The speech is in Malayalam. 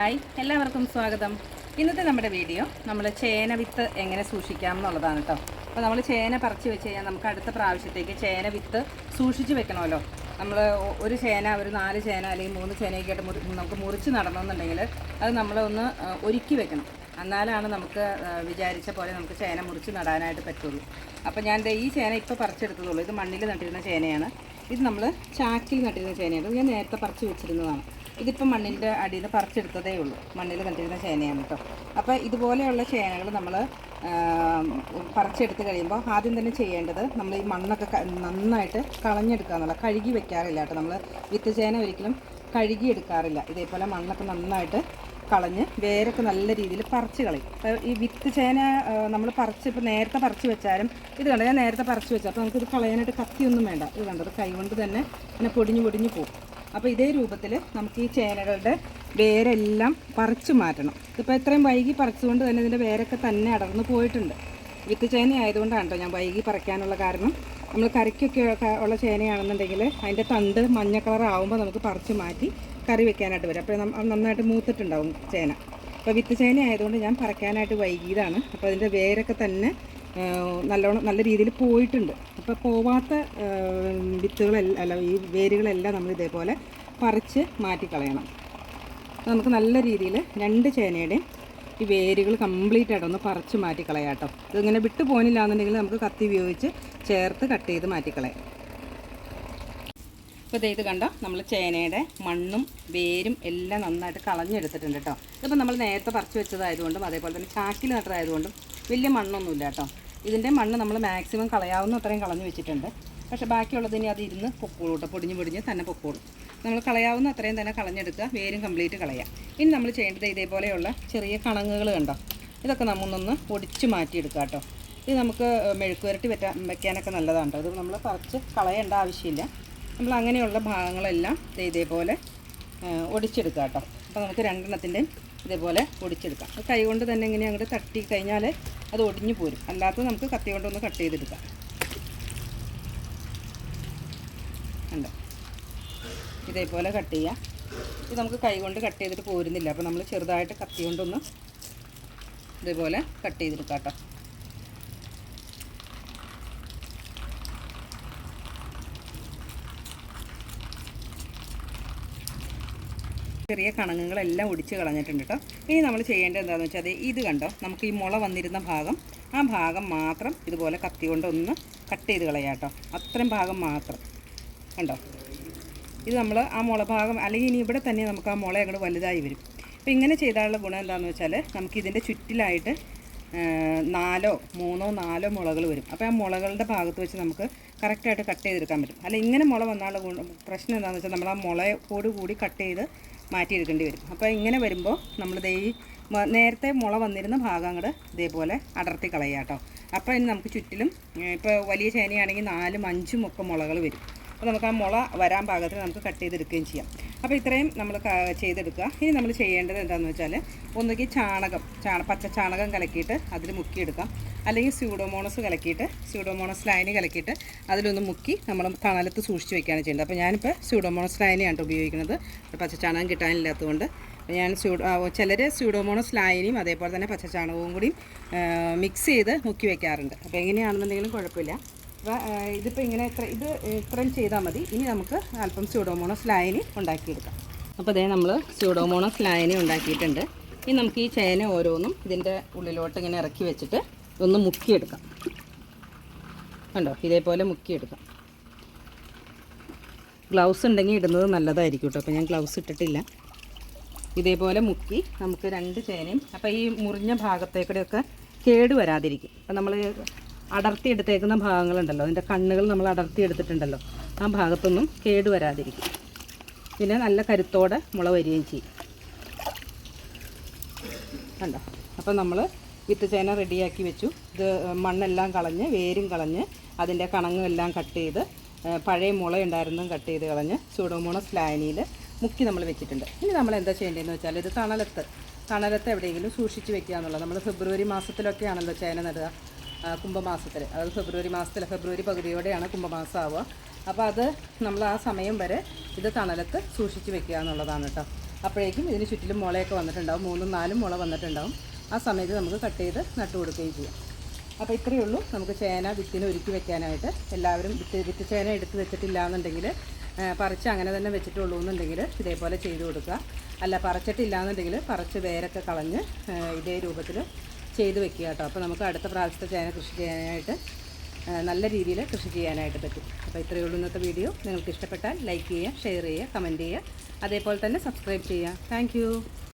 ഹായ് എല്ലാവർക്കും സ്വാഗതം. ഇന്നത്തെ നമ്മുടെ വീഡിയോ നമ്മൾ ചേന വിത്ത് എങ്ങനെ സൂക്ഷിക്കാം എന്നുള്ളതാണ് കേട്ടോ അപ്പോൾ നമ്മൾ ചേന പറിച്ച് വെച്ച് കഴിഞ്ഞാൽ നമുക്ക് അടുത്ത പ്രാവശ്യത്തേക്ക് ചേന വിത്ത് സൂക്ഷിച്ച് വെക്കണമല്ലോ. നമ്മൾ ഒരു ചേന ഒരു നാല് ചേന അല്ലെങ്കിൽ മൂന്ന് ചേനയൊക്കെ ആയിട്ട് നമുക്ക് മുറിച്ച് നടണമെന്നുണ്ടെങ്കിൽ അത് നമ്മളൊന്ന് ഒരുക്കി വെക്കണം. എന്നാലാണ് നമുക്ക് വിചാരിച്ച പോലെ നമുക്ക് ചേന മുറിച്ച് നടാനായിട്ട് പറ്റുള്ളൂ. അപ്പോൾ ഞാൻ ഈ ചേന ഇപ്പോൾ പറിച്ചെടുത്തതുള്ളൂ. ഇത് മണ്ണിൽ നട്ടിരുന്ന ചേനയാണ്. ഇത് നമ്മൾ ചാക്കിൽ നട്ടിരുന്ന ചേനയാണ്. ഞാൻ നേരത്തെ പറിച്ച് വെച്ചിരുന്നതാണ്. ഇതിപ്പോൾ മണ്ണിന്റെ അടിയിൽ നിന്ന് പറിച്ചെടുത്തതേ ഉള്ളൂ. മണ്ണിൽ നട്ടിരുന്ന ചേനയാണ് കേട്ടോ അപ്പോൾ ഇതുപോലെയുള്ള ചേനകൾ നമ്മൾ പറിച്ചെടുത്ത് കഴിയുമ്പോൾ ആദ്യം തന്നെ ചെയ്യേണ്ടത് നമ്മൾ ഈ മണ്ണൊക്കെ നന്നായിട്ട് കളഞ്ഞെടുക്കുക എന്നുള്ള കഴുകി വെക്കാറില്ല കേട്ടോ നമ്മൾ വിത്ത് ചേന ഒരിക്കലും കഴുകിയെടുക്കാറില്ല. ഇതേപോലെ മണ്ണൊക്കെ നന്നായിട്ട് കളഞ്ഞ് വേരൊക്കെ നല്ല രീതിയിൽ പറിച്ച് കളയും. ഈ വിത്ത് ചേന നമ്മൾ പറിച്ച് ഇപ്പോൾ നേരത്തെ പറിച്ച് വെച്ചാലും ഇത് കണ്ടോ? ഞാൻ നേരത്തെ പറിച്ച് വെച്ചാൽ അപ്പോൾ നമുക്കിത് കളയാനായിട്ട് കത്തിയൊന്നും വേണ്ട. ഇത് കണ്ടത് കൈകൊണ്ട് തന്നെ ഇങ്ങനെ പൊടിഞ്ഞ് പൊടിഞ്ഞ് പോകും. അപ്പോൾ ഇതേ രൂപത്തിൽ നമുക്ക് ഈ ചേനകളുടെ വേരെല്ലാം പറിച്ച് മാറ്റണം. ഇതിപ്പോൾ എത്രയും വൈകി പറിച്ചുകൊണ്ട് തന്നെ ഇതിന്റെ വേരൊക്കെ തന്നെ അടർന്നു പോയിട്ടുണ്ട്. വിത്ത് ചേന ആയതുകൊണ്ടാണ് കേട്ടോ ഞാൻ വൈകി പറിക്കാനുള്ള കാരണം. നമ്മൾ കറിക്കൊക്കെ ഉള്ള ചേനയാണെന്നുണ്ടെങ്കിൽ അതിന്റെ തണ്ട് മഞ്ഞ കളർ ആവുമ്പോൾ നമുക്ക് പറിച്ച് മാറ്റി കറി വെക്കാനായിട്ട് വരും. അപ്പോൾ നന്നായിട്ട് മൂത്തിട്ടുണ്ടാവും ചേന. അപ്പോൾ വിത്ത് ചേന ആയതുകൊണ്ട് ഞാൻ പറിക്കാനായിട്ട് വൈകിയതാണ്. അപ്പോൾ അതിന്റെ വേരൊക്കെ തന്നെ നല്ലോണം നല്ല രീതിയിൽ പോയിട്ടുണ്ട്. അപ്പോൾ പോവാത്ത വിത്തുകളെല്ലാം അല്ല ഈ വേരുകളെല്ലാം നമ്മൾ ഇതേപോലെ പറിച്ച് മാറ്റിക്കളയണം. നമുക്ക് നല്ല രീതിയിൽ രണ്ട് ചേനയുടെയും ഈ വേരുകൾ കംപ്ലീറ്റ് ആയിട്ട് ഒന്ന് പറിച്ച് മാറ്റിക്കളയാം കേട്ടോ. ഇതിങ്ങനെ വിട്ടു പോകുന്നില്ല എന്നുണ്ടെങ്കിൽ നമുക്ക് കത്തി ഉപയോഗിച്ച് ചേർത്ത് കട്ട് ചെയ്ത് മാറ്റിക്കളയാം. ഇപ്പോൾ ഇത് കണ്ടോ? നമ്മൾ ചേനയുടെ മണ്ണും വേരും എല്ലാം നന്നായിട്ട് കളഞ്ഞെടുത്തിട്ടുണ്ട് കേട്ടോ. ഇതിപ്പോൾ നമ്മൾ നേരത്തെ പറിച്ചു വെച്ചതായതുകൊണ്ടും അതേപോലെ തന്നെ ചാക്കിൽ നട്ടതായതുകൊണ്ടും വലിയ മണ്ണൊന്നുമില്ല കേട്ടോ. ഇതിന്റെ മണ്ണ് നമ്മൾ മാക്സിമം കളയാവുന്ന അത്രയും കളഞ്ഞു വെച്ചിട്ടുണ്ട്. പക്ഷേ ബാക്കിയുള്ളത് ഇനി അത് ഇരുന്ന് പൊക്കോളൂ പൊടിഞ്ഞ് പൊടിഞ്ഞ് തന്നെ പൊക്കോളും. നമ്മൾ കളയാവുന്ന അത്രയും തന്നെ കളഞ്ഞെടുക്കുക. വേരും കംപ്ലീറ്റ് കളയാം. ഇനി നമ്മൾ ചെയ്യേണ്ടത് ഇതേപോലെയുള്ള ചെറിയ കണങ്ങുകൾ കണ്ടോ? ഇതൊക്കെ നമ്മളൊന്ന് പൊടിച്ച് മാറ്റിയെടുക്കുക കേട്ടോ ഇത് നമുക്ക് മെഴുക്ക് പുരട്ടി വെറ്റാൻ വെക്കാനൊക്കെ നല്ലതാണ് ഇത് നമ്മൾ പറിച്ച് കളയേണ്ട ആവശ്യമില്ല. നമ്മൾ അങ്ങനെയുള്ള ഭാഗങ്ങളെല്ലാം ഇതേപോലെ ഒടിച്ചെടുക്കുക കേട്ടോ അപ്പോൾ നമുക്ക് രണ്ടെണ്ണത്തിന്റെയും ഇതേപോലെ ഒടിച്ചെടുക്കാം കൈ കൊണ്ട് തന്നെ ഇങ്ങനെ അങ്ങോട്ട് തട്ടി കഴിഞ്ഞാൽ അത് ഒടിഞ്ഞു പോരും. അല്ലാത്ത നമുക്ക് കത്തി കൊണ്ടൊന്ന് കട്ട് ചെയ്തെടുക്കാം. ഉണ്ട്. ഇതേപോലെ കട്ട് ചെയ്യാം. ഇത് നമുക്ക് കൈകൊണ്ട് കട്ട് ചെയ്തിട്ട് പോരുന്നില്ല. അപ്പോൾ നമ്മൾ ചെറുതായിട്ട് കത്തി കൊണ്ടൊന്ന് ഇതേപോലെ കട്ട് ചെയ്തെടുക്കാം കേട്ടോ. ചെറിയ കണങ്ങുകളെല്ലാം ഒടിച്ച് കളഞ്ഞിട്ടുണ്ട് കേട്ടോ. ഇനി നമ്മൾ ചെയ്യേണ്ടത് എന്താണെന്ന് വെച്ചാൽ ഇത് കണ്ടോ? നമുക്ക് ഈ മുള വന്നിരുന്ന ഭാഗം. ആ ഭാഗം മാത്രം ഇതുപോലെ കത്തി കൊണ്ടൊന്ന് കട്ട് ചെയ്ത് കളയാം കേട്ടോ. അത്രയും ഭാഗം മാത്രം. കണ്ടോ? ഇത് നമ്മൾ ആ മുള ഭാഗം അല്ലെങ്കിൽ ഇനി ഇവിടെ തന്നെ നമുക്ക് ആ മുള അങ്ങോട്ട് വലുതായി വരും. അപ്പോൾ ഇങ്ങനെ ചെയ്താലുള്ള ഗുണം എന്താണെന്ന് വെച്ചാൽ നമുക്കിതിന്റെ ചുറ്റിലായിട്ട് നാലോ മൂന്നോ നാലോ മുളകൾ വരും. അപ്പോൾ ആ മുളകളുടെ ഭാഗത്ത് വെച്ച് നമുക്ക് കറക്റ്റായിട്ട് കട്ട് ചെയ്തെടുക്കാൻ പറ്റും. അല്ല ഇങ്ങനെ മുള വന്നാലുള്ള ഗുണം പ്രശ്നം എന്താണെന്ന് വെച്ചാൽ നമ്മൾ ആ മുളയോട് കൂടി കട്ട് ചെയ്ത് മാറ്റിയെടുക്കേണ്ടി വരും. അപ്പോൾ ഇങ്ങനെ വരുമ്പോൾ നമ്മൾ ദേ ഈ നേരത്തെ മുള വന്നിരുന്ന ഭാഗം ഇതേപോലെ അടർത്തി കളയുക കേട്ടോ അപ്പോൾ ഇനി നമുക്ക് ചുറ്റിലും ഇപ്പോൾ വലിയ ചേനയാണെങ്കിൽ നാലും അഞ്ചും ഒക്കെ മുളകൾ വരും. അപ്പോൾ നമുക്ക് ആ മുള വരാൻ പാകത്തിൽ നമുക്ക് കട്ട് ചെയ്തെടുക്കുകയും ചെയ്യാം. അപ്പോൾ ഇത്രയും നമ്മൾ ചെയ്തെടുക്കുക. ഇനി നമ്മൾ ചെയ്യേണ്ടത് എന്താണെന്ന് വെച്ചാൽ ഒന്നുകിൽ ചാണകം ചാണ പച്ച ചാണകം കലക്കിയിട്ട് അതിൽ മുക്കിയെടുക്കാം. അല്ലെങ്കിൽ സ്യൂഡോമോണസ് കലക്കിയിട്ട് സ്യൂഡോമോണസ് ലൈന് കലക്കിയിട്ട് അതിലൊന്ന് മുക്കി നമ്മൾ തണലത്ത് സൂക്ഷിച്ച് വെക്കുകയാണ് ചെയ്യേണ്ടത് അപ്പോൾ ഞാനിപ്പോൾ സ്യൂഡോമോണസ് ലൈനെയാണ് ഉപയോഗിക്കുന്നത്. പച്ച ചാണകം കിട്ടാനില്ലാത്തതുകൊണ്ട് ഞാൻ സ്യൂഡോ ചിലർ സ്യൂഡോമോണസ് ലൈനിയും അതേപോലെ തന്നെ പച്ച ചാണകവും കൂടി മിക്സ് ചെയ്ത് മുക്കി വയ്ക്കാറുണ്ട് അപ്പോൾ എങ്ങനെയാണെന്നുണ്ടെങ്കിലും കുഴപ്പമില്ല. ഇതിപ്പോൾ ഇങ്ങനെ ഇത് ഇത്രയും ചെയ്താൽ മതി. ഇനി നമുക്ക് അല്പം സ്യൂഡോമോണസ് ലായനി ഉണ്ടാക്കിയെടുക്കാം. അപ്പോൾ അതേ നമ്മൾ സ്യൂഡോമോണസ് ലായനി ഉണ്ടാക്കിയിട്ടുണ്ട്. ഇനി നമുക്ക് ഈ ചേന ഓരോന്നും ഇതിന്റെ ഉള്ളിലോട്ട് ഇങ്ങനെ ഇറക്കി വെച്ചിട്ട് ഒന്ന് മുക്കിയെടുക്കാം. കണ്ടോ? ഇതേപോലെ മുക്കിയെടുക്കാം. ഗ്ലൗസ് ഉണ്ടെങ്കിൽ ഇടുന്നത് നല്ലതായിരിക്കും കേട്ടോ. അപ്പോൾ ഞാൻ ഗ്ലൗസ് ഇട്ടിട്ടില്ല. ഇതേപോലെ മുക്കി നമുക്ക് രണ്ട് ചേനയും അപ്പോൾ ഈ മുറിഞ്ഞ ഭാഗത്തേക്കൂടെയൊക്കെ കേട് വരാതിരിക്കും. അപ്പം നമ്മൾ അടർത്തി എടുത്തേക്കുന്ന ഭാഗങ്ങളുണ്ടല്ലോ. അതിന്റെ കണ്ണുകൾ നമ്മൾ അടർത്തി എടുത്തിട്ടുണ്ടല്ലോ ആ ഭാഗത്തൊന്നും കേടുവരാതിരിക്കും പിന്നെ നല്ല കരുത്തോടെ മുള വരികയും ചെയ്യും. കണ്ടോ? അപ്പോൾ നമ്മൾ വിത്ത് ചേന റെഡിയാക്കി വെച്ചു. ഇത് മണ്ണെല്ലാം കളഞ്ഞ് വേരും കളഞ്ഞ് അതിന്റെ കണങ്ങും എല്ലാം കട്ട് ചെയ്ത് പഴയ മുള ഉണ്ടായിരുന്നതും കട്ട് ചെയ്ത് കളഞ്ഞ് സൂഡോമോണസ് ലായനിയിൽ മുക്കി നമ്മൾ വെച്ചിട്ടുണ്ട്. ഇനി നമ്മൾ എന്താ ചെയ്യേണ്ടതെന്ന് വെച്ചാൽ ഇത് തണലത്ത് തണലത്ത് എവിടെയെങ്കിലും സൂക്ഷിച്ച് വെക്കുക എന്നുള്ളത്. നമ്മൾ ഫെബ്രുവരി മാസത്തിലൊക്കെയാണല്ലോ ചേന നടുക. കുംഭമാസത്തിൽ അതായത് ഫെബ്രുവരി മാസത്തിൽ ഫെബ്രുവരി പകുതിയോടെയാണ് കുംഭമാസം ആവുക അപ്പോൾ അത് നമ്മൾ ആ സമയം വരെ ഇത് തണലത്ത് സൂക്ഷിച്ച് വെക്കുക എന്നുള്ളതാണ് കേട്ടോ. അപ്പോഴേക്കും ഇതിന് ചുറ്റിലും മുളയൊക്കെ വന്നിട്ടുണ്ടാവും. മൂന്നും നാലും മുള വന്നിട്ടുണ്ടാവും. ആ സമയത്ത് നമുക്ക് കട്ട് ചെയ്ത് നട്ടു കൊടുക്കുകയും ചെയ്യാം. അപ്പോൾ ഇത്രയേ ഉള്ളൂ. നമുക്ക് ചേന വിത്തിന് ഒരുക്കി വെക്കാനായിട്ട്. എല്ലാവരും വിത്ത് വിത്ത് ചേന എടുത്ത് വെച്ചിട്ടില്ല എന്നുണ്ടെങ്കിൽ പറിച്ച് അങ്ങനെ തന്നെ വെച്ചിട്ടുള്ളൂ എന്നുണ്ടെങ്കിൽ ഇതേപോലെ ചെയ്ത് കൊടുക്കുക. അല്ല പറിച്ചിട്ടില്ല എന്നുണ്ടെങ്കിൽ പറിച്ച് വേരൊക്കെ കളഞ്ഞ് ഇതേ രൂപത്തിൽ ചെയ്ത് വെക്കുക കേട്ടോ. അപ്പോൾ നമുക്ക് അടുത്ത പ്രാവശ്യത്തെ ചേന കൃഷി ചെയ്യാനായിട്ട് നല്ല രീതിയിൽ കൃഷി ചെയ്യാനായിട്ട് പറ്റും. അപ്പോൾ ഇത്രയേ ഉള്ളൂ ഇന്നത്തെ വീഡിയോ. നിങ്ങൾക്ക് ഇഷ്ടപ്പെട്ടാൽ ലൈക്ക് ചെയ്യുക ഷെയർ ചെയ്യുക കമന്റ് ചെയ്യുക. അതേപോലെ തന്നെ സബ്സ്ക്രൈബ് ചെയ്യുക. താങ്ക്